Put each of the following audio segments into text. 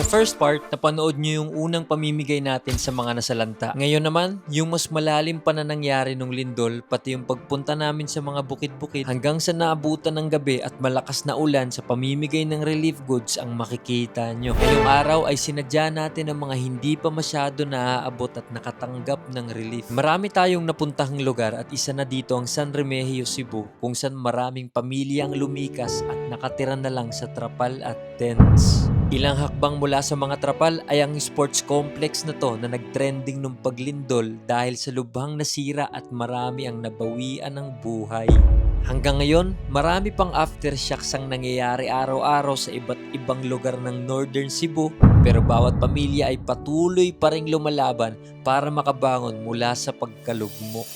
Sa first part, napanood nyo yung unang pamimigay natin sa mga nasalanta. Ngayon naman, yung mas malalim pa na nangyari nung lindol, pati yung pagpunta namin sa mga bukid-bukid hanggang sa naabutan ng gabi at malakas na ulan sa pamimigay ng relief goods ang makikita nyo. Ngayong araw ay sinadya natin ang mga hindi pa masyado naaabot at nakatanggap ng relief. Marami tayong napuntahang lugar at isa na dito ang San Remigio, Cebu kung saan maraming pamilyang lumikas at nakatira na lang sa trapal at tents. Ilang hakbang mula sa mga trapal ay ang sports complex na to na nagtrending nung paglindol dahil sa lubhang nasira at marami ang nabawian ng buhay. Hanggang ngayon, marami pang aftershocks ang nangyayari araw-araw sa iba't ibang lugar ng Northern Cebu pero bawat pamilya ay patuloy pa ring lumalaban para makabangon mula sa pagkalugmok.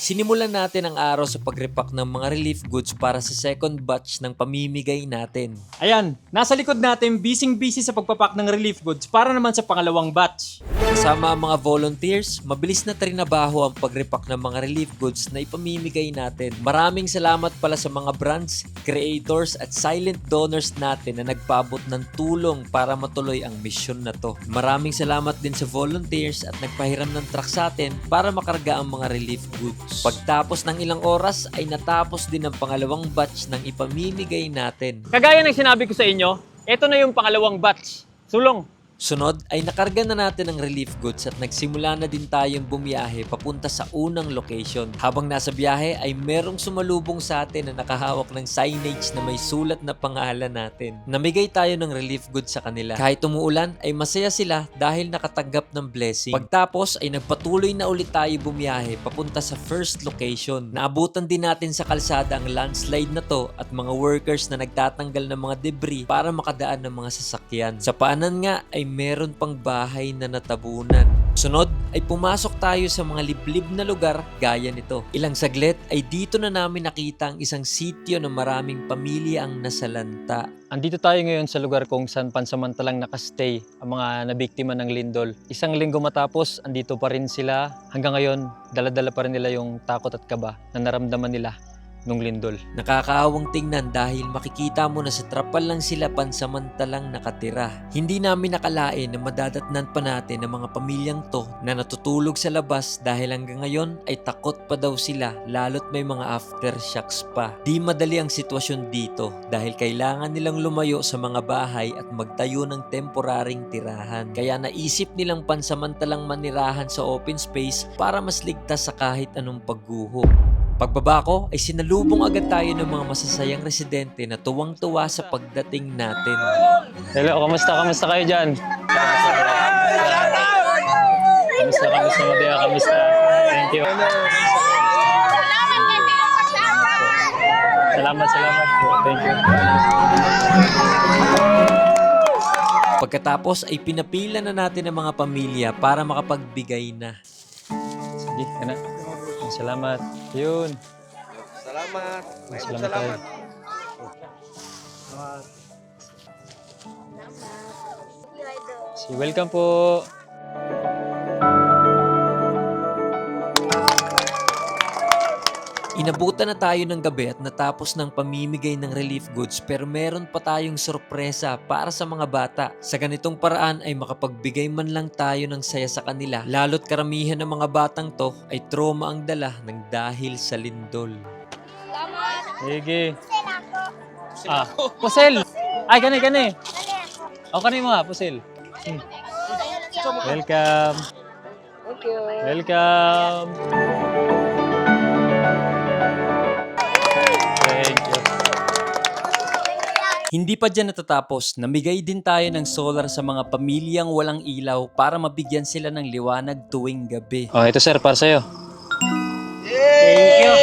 Sinimulan natin ang araw sa pagrepack ng mga relief goods para sa second batch ng pamimigay natin. Ayan, nasa likod natin busy-busy sa pagpapak ng relief goods para naman sa pangalawang batch. Kasama ang mga volunteers, mabilis na trinabaho ang pagrepack ng mga relief goods na ipamimigay natin. Maraming salamat pala sa mga brands, creators at silent donors natin na nagpaabot ng tulong para matuloy ang misyon na to. Maraming salamat din sa volunteers at nagpahiram ng truck sa atin para makarga ang mga relief goods. Pagtapos ng ilang oras ay natapos din ang pangalawang batch ng ipamimigay natin. Kagaya ng sinabi ko sa inyo, ito na yung pangalawang batch. Sulong. Sunod ay nakarga na natin ang relief goods at nagsimula na din tayong bumiyahe papunta sa unang location. Habang nasa biyahe ay merong sumalubong sa atin na nakahawak ng signage na may sulat na pangalan natin. Namigay tayo ng relief goods sa kanila. Kahit umuulan ay masaya sila dahil nakatanggap ng blessing. Pagtapos ay nagpatuloy na ulit tayo bumiyahe papunta sa first location. Naabutan din natin sa kalsada ang landslide na to at mga workers na nagtatanggal ng mga debris para makadaan ng mga sasakyan. Sa paanan nga ay meron pang bahay na natabunan. Sunod ay pumasok tayo sa mga liblib na lugar gaya nito. Ilang saglit ay dito na namin nakita ang isang sityo na maraming pamilya ang nasalanta. Andito tayo ngayon sa lugar kung saan pansamantalang nakastay ang mga nabiktima ng lindol. Isang linggo matapos, andito pa rin sila. Hanggang ngayon, daladala pa rin nila yung takot at kaba na naramdaman nila nung lindol. Nakakaawang tingnan dahil makikita mo na sa trapal lang sila pansamantalang nakatira. Hindi namin nakalain na madadatnan pa natin ang mga pamilyang to na natutulog sa labas dahil hanggang ngayon ay takot pa daw sila lalo't may mga aftershocks pa. Di madali ang sitwasyon dito dahil kailangan nilang lumayo sa mga bahay at magtayo ng temporaring tirahan. Kaya naisip nilang pansamantalang manirahan sa open space para mas ligtas sa kahit anong pagguho. Pagbaba ko ay sinalubong agad tayo ng mga masasayang residente na tuwang-tuwa sa pagdating natin. Hello, kamusta? Kamusta kayo dyan? Kamusta, kamusta, Madea? Kamusta? Thank you. Salamat, salamat po. Thank you. Pagkatapos ay pinapila na natin ang mga pamilya para makapagbigay na. Sige, kana. Salamat. Yun. Salamat. Salamat tayo. Si welcome po. Inabutan na tayo ng gabi at natapos ng pamimigay ng relief goods pero meron pa tayong sorpresa para sa mga bata. Sa ganitong paraan ay makapagbigay man lang tayo ng saya sa kanila. Lalo't karamihan ng mga batang to ay trauma ang dala ng dahil sa lindol. Sige. Ah, pusel. Ay, gani, gani. O, kani mga, pusel. Hmm. Welcome. Welcome. Hindi pa dyan natatapos, namigay din tayo ng solar sa mga pamilyang walang ilaw para mabigyan sila ng liwanag tuwing gabi. Oh, ito sir, para sa'yo. Thank you.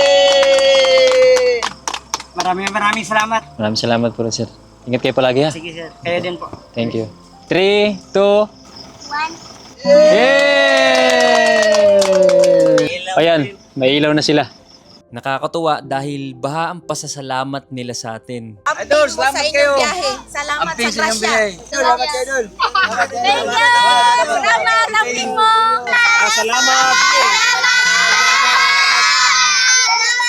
Maraming maraming salamat. Maraming salamat po sir. Ingat kayo palagi ha. Sige sir, kayo din po. Thank you. 3, 2, 1. Yay! Ayan, may ilaw na sila. Nakakatuwa dahil baha ang pasasalamat nila sa atin. Idol, salamat kayo. Biyahe. Salamat sa sa grasya. Salamat kayo, Idol. Thank you! Salamat! Amping mo! Ah, salamat.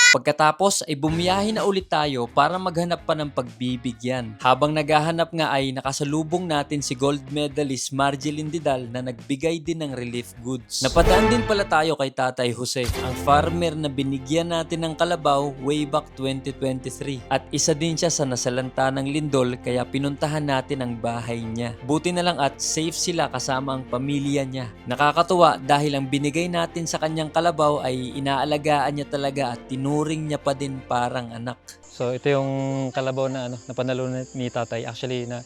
Pagkatapos ay bumiyahe na ulit tayo para maghanap pa ng pagbibigyan. Habang naghahanap nga ay nakasalubong natin si gold medalist Marjeline Didal na nagbigay din ng relief goods. Napadaan din pala tayo kay Tatay Jose, ang farmer na binigyan natin ng kalabaw way back 2023. At isa din siya sa nasalanta ng lindol kaya pinuntahan natin ang bahay niya. Buti na lang at safe sila kasama ang pamilya niya. Nakakatuwa dahil ang binigay natin sa kanyang kalabaw ay inaalagaan niya talaga at tinuring niya pa din parang anak. So ito yung kalabaw na ano, napanalo ni- ni tatay. Actually na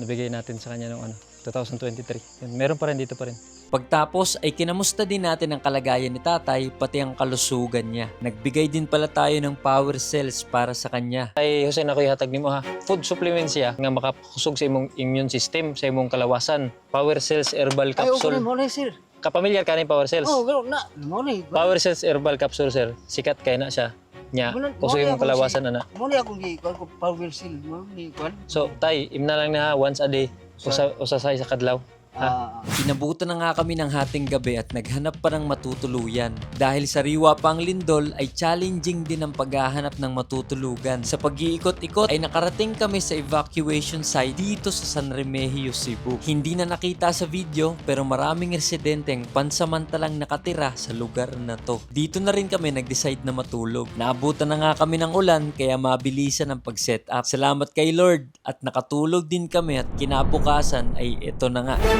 nabigay natin sa kanya noong ano, 2023. Yun, meron pa rin dito pa rin. Pagtapos ay kinamusta din natin ang kalagayan ni tatay pati ang kalusugan niya. Nagbigay din pala tayo ng power cells para sa kanya. Ay Jose na ko ihatag nimo ha. Food supplements siya nga makakusog sa imong immune system, sa imong kalawasan. Power cells herbal Ay, okay capsule. na, muna sir. Kapamilyar ka ni Power Cells? Oh, gano'n na. Muna. Power Cells herbal capsule sir. Sikat kay na siya. Nya, imong ako kalawasan ana. Muna akong gikuan ko power seal. Muna gikuan. So, tay, imna lang na once a day. Usa usa sa isa kadlaw. Ah, Inabutan na nga kami ng hating gabi at naghanap pa ng matutuluyan. Dahil sariwa pa ang lindol ay challenging din ang paghahanap ng matutulugan. Sa pag-iikot-ikot ay nakarating kami sa evacuation site dito sa San Remigio, Cebu. Hindi na nakita sa video pero maraming residente ang pansamantalang nakatira sa lugar na to. Dito na rin kami nag-decide na matulog. Naabutan na nga kami ng ulan kaya mabilisan ang pag-set up. Salamat kay Lord at nakatulog din kami at kinabukasan ay ito na nga.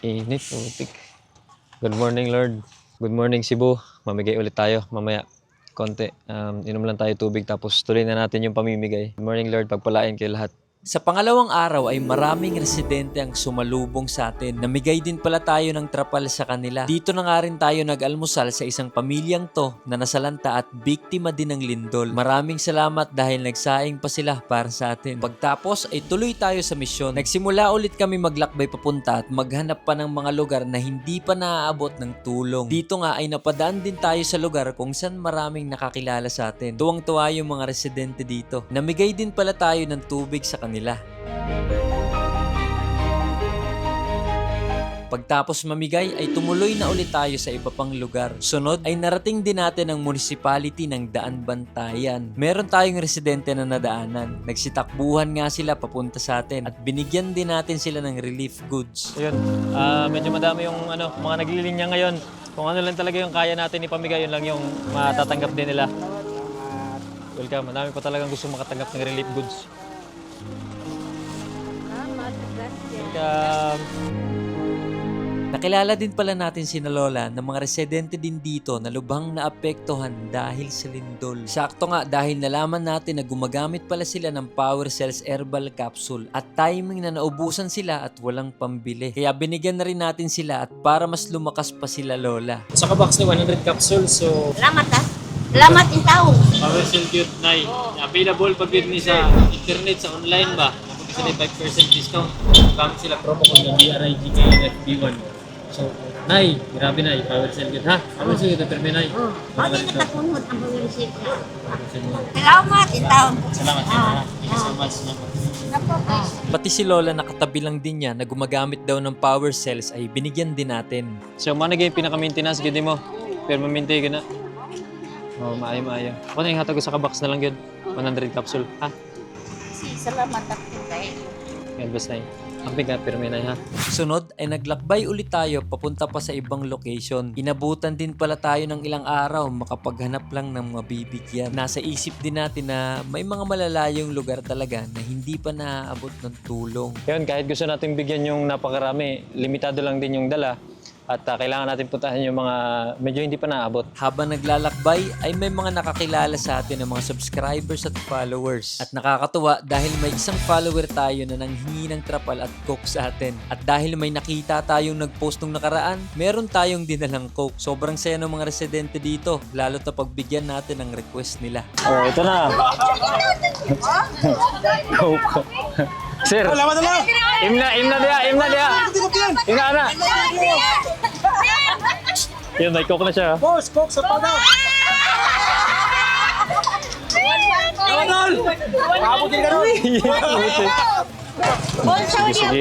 Init, putik. Good morning, Lord. Good morning, Cebu. Mamigay ulit tayo mamaya. Konti. Um, inom lang tayo tubig tapos tuloy na natin yung pamimigay. Good morning, Lord. Pagpalain kayo lahat. Sa pangalawang araw ay maraming residente ang sumalubong sa atin. Namigay din pala tayo ng trapal sa kanila. Dito na nga rin tayo nag-almusal sa isang pamilyang to na nasalanta at biktima din ng lindol. Maraming salamat dahil nagsaing pa sila para sa atin. Pagtapos ay tuloy tayo sa misyon. Nagsimula ulit kami maglakbay papunta at maghanap pa ng mga lugar na hindi pa naaabot ng tulong. Dito nga ay napadaan din tayo sa lugar kung saan maraming nakakilala sa atin. Tuwang-tuwa yung mga residente dito. Namigay din pala tayo ng tubig sa kanila. Pagtapos mamigay ay tumuloy na ulit tayo sa iba pang lugar. Sunod ay narating din natin ang municipality ng Daan Bantayan. Meron tayong residente na nadaanan. Nagsitakbuhan nga sila papunta sa atin at binigyan din natin sila ng relief goods. Ayun. Ah, medyo madami yung ano, mga naglilinya ngayon. Kung ano lang talaga yung kaya natin ipamigay, yun lang yung matatanggap din nila. Welcome. Madami pa talagang gusto makatanggap ng relief goods. Welcome. Nakilala din pala natin si Lola ng mga residente din dito na lubhang naapektuhan dahil sa lindol. Sakto nga dahil nalaman natin na gumagamit pala sila ng Power Cells Herbal Capsule at timing na naubusan sila at walang pambili. Kaya binigyan na rin natin sila at para mas lumakas pa sila Lola. Sa kabox ni 100 capsules, so Salamat ha. Salamat in tao. Power Cell Cute na Available pag ni sa internet, sa online ba? May 5% discount. Gamit sila promo code ng BRIGK FB1. So, Nay, grabe Nay, Power Cell Cute ha? Power Cell Cute, pero Nay. Oh, di na takunod ang pag-receive ka. Salamat in tao. Salamat Ah, Thank you so much. Pati si Lola nakatabi lang din niya na gumagamit daw ng Power Cells ay binigyan din natin. So, mga naging pinaka-maintenance, gudi mo. Pero mamintay ka na. Oh, maayo, maayo. Ako na yung hatag sa kabox na lang yun. 100 capsule, ha? Si, salamat ako Yan, basta Nay. Ang bigat, pero may ha? Sunod ay naglakbay ulit tayo papunta pa sa ibang location. Inabutan din pala tayo ng ilang araw makapaghanap lang ng mabibigyan. Nasa isip din natin na may mga malalayong lugar talaga na hindi pa naaabot ng tulong. Yun, kahit gusto natin bigyan yung napakarami, limitado lang din yung dala. At ah, kailangan natin puntahan yung mga medyo hindi pa naabot. Habang naglalakbay ay may mga nakakilala sa atin ng mga subscribers at followers. At nakakatuwa dahil may isang follower tayo na nanghingi ng trapal at coke sa atin. At dahil may nakita tayong nagpost nung nakaraan, meron tayong dinalang coke. Sobrang saya ng mga residente dito, lalo na pagbigyan natin ng request nila. Oh, ito na. Coke. Sir. Imna, imna dia, imna dia. Imna na. Yun, may coke na siya. Boss, coke sa ka. Sige, sige.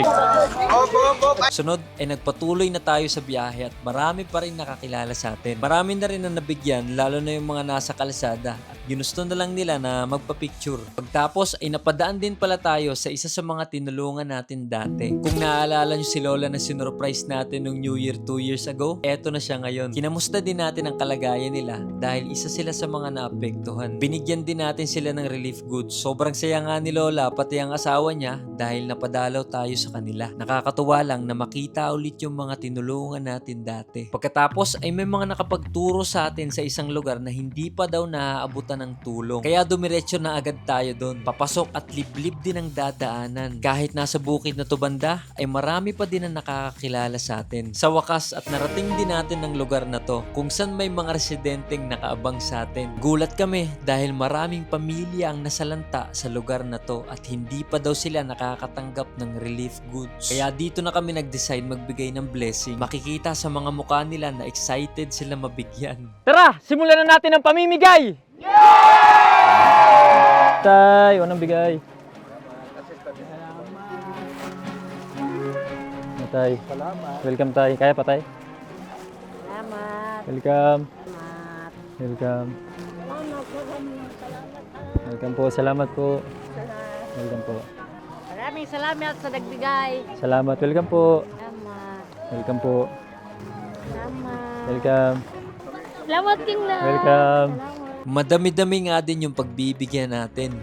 Sunod ay nagpatuloy na tayo sa biyahe at marami pa rin nakakilala sa atin. Marami na rin na nabigyan lalo na yung mga nasa kalsada at ginusto na lang nila na magpa-picture. Pagtapos ay napadaan din pala tayo sa isa sa mga tinulungan natin dati. Kung naaalala nyo si Lola na sinurprise natin nung New Year 2 years ago, eto na siya ngayon. Kinamusta din natin ang kalagayan nila dahil isa sila sa mga naapektuhan. Binigyan din natin sila ng relief goods. Sobrang saya nga ni Lola pati ang asawa niya dahil napadalaw tayo sa kanila. Nakakatuwa lang na makita ulit yung mga tinulungan natin dati. Pagkatapos ay may mga nakapagturo sa atin sa isang lugar na hindi pa daw naaabutan ng tulong. Kaya dumiretso na agad tayo doon. Papasok at liblib din ang dadaanan. Kahit nasa bukid na to banda, ay marami pa din ang nakakakilala sa atin. Sa wakas at narating din natin ang lugar na to kung saan may mga residenteng nakaabang sa atin. Gulat kami dahil maraming pamilya ang nasalanta sa lugar na to at hindi pa daw sila nakakatanggap ng relief goods. Kaya dito na kami nag-decide magbigay ng blessing. Makikita sa mga mukha nila na excited sila mabigyan. Tara, simulan na natin ang pamimigay! Tay, unang bigay. Ano, Tay. Welcome tay. Kaya pa tay? Salamat. Welcome. Salamat. Welcome. Salamat. Salamat. Welcome po. Salamat po. Welcome po. Maraming salamat sa nagbigay. Salamat. Welcome po. Salamat. Welcome po. Salamat. Welcome. Salamat king lang. Welcome. Madami-dami nga din yung pagbibigyan natin.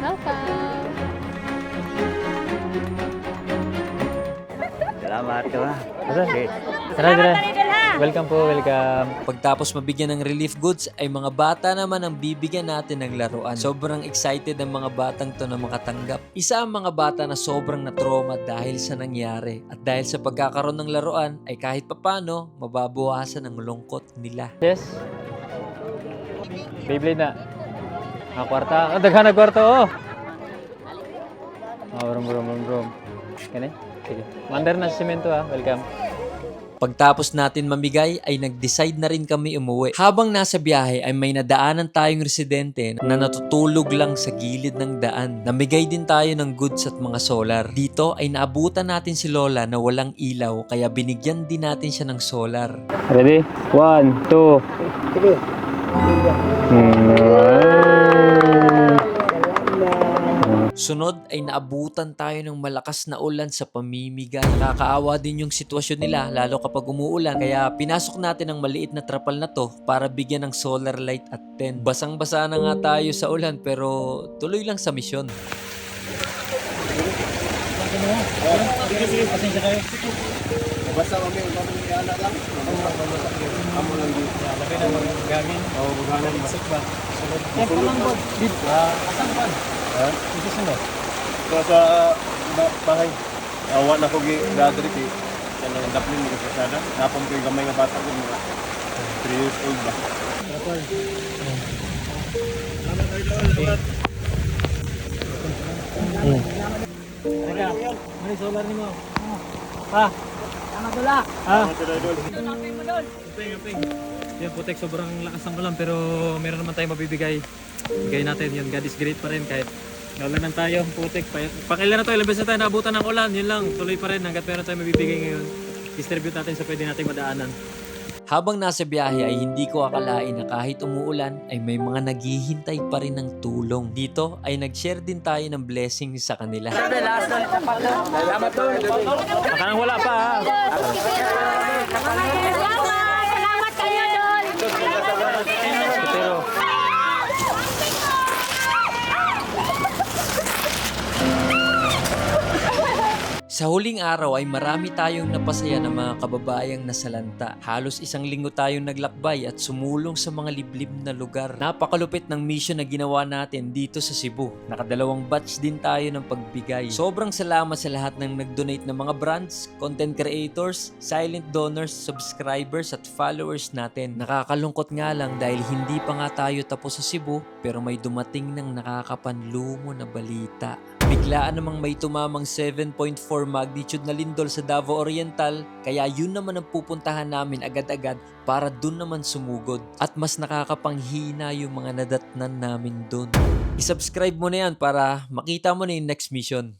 Welcome. Salamat ka ba? Tara. Tara. Welcome po. Welcome. Pagtapos mabigyan ng relief goods ay mga bata naman ang bibigyan natin ng laruan. Sobrang excited ang mga batang to na makatanggap. Isa ang mga bata na sobrang na-trauma dahil sa nangyari. At dahil sa pagkakaroon ng laruan ay kahit papano mababawasan ang lungkot nila. Yes. Beyblade na. Mga kwarta. Ang daghan na kwarta, oh. Oh, brum, brum, brum, brum. Kani? Sige. Mandar na sa simento, ah. Welcome. Pagtapos natin mamigay ay nag-decide na rin kami umuwi. Habang nasa biyahe ay may nadaanan tayong residente na natutulog lang sa gilid ng daan. Namigay din tayo ng goods at mga solar. Dito ay naabutan natin si Lola na walang ilaw kaya binigyan din natin siya ng solar. Ready? One, two. Sunod ay naabutan tayo ng malakas na ulan sa pamimigay. Nakakaawa din yung sitwasyon nila lalo kapag umuulan kaya pinasok natin ang maliit na trapal na to para bigyan ng solar light at tent. Basang-basa na nga tayo sa ulan pero tuloy lang sa misyon. Basta kami, kami anak lang. Amo lang dito. Labi na magagin. Oo, magagin. Isip ba? Eh, palambot. Dito. Asan pa? Ha? Ito sino? Ito sa ba- bahay. Awa na ko gi dadri kay kanang daplin mo sa sada. Napon ko yung gamay nga bata ko mga 3 years old ba. Ano solar nimo? Ha? Tama dula. Ha? Yan putek, sobrang lakas ng ulan pero meron naman tayong mabibigay. Bigay natin yun. God is great pa rin kahit naulanan tayo. Putek, pa- pakilan na to. Ilang beses na tayo naabutan ng ulan. Yun lang. Tuloy pa rin hanggat meron tayong mabibigay ngayon. Distribute natin sa pwede nating madaanan. Habang nasa biyahe ay hindi ko akalain na kahit umuulan ay may mga naghihintay pa rin ng tulong. Dito ay nag-share din tayo ng blessing sa kanila. Makanang wala pa ha. Sa huling araw ay marami tayong napasaya ng mga kababayang nasalanta. Halos isang linggo tayong naglakbay at sumulong sa mga liblib na lugar. Napakalupit ng mission na ginawa natin dito sa Cebu. Nakadalawang batch din tayo ng pagbigay. Sobrang salamat sa lahat ng nag-donate ng mga brands, content creators, silent donors, subscribers at followers natin. Nakakalungkot nga lang dahil hindi pa nga tayo tapos sa Cebu pero may dumating ng nakakapanlumo na balita. Biglaan namang may tumamang 7.4 magnitude na lindol sa Davao Oriental kaya yun naman ang pupuntahan namin agad-agad para dun naman sumugod at mas nakakapanghina yung mga nadatnan namin dun. I-subscribe mo na yan para makita mo na yung next mission.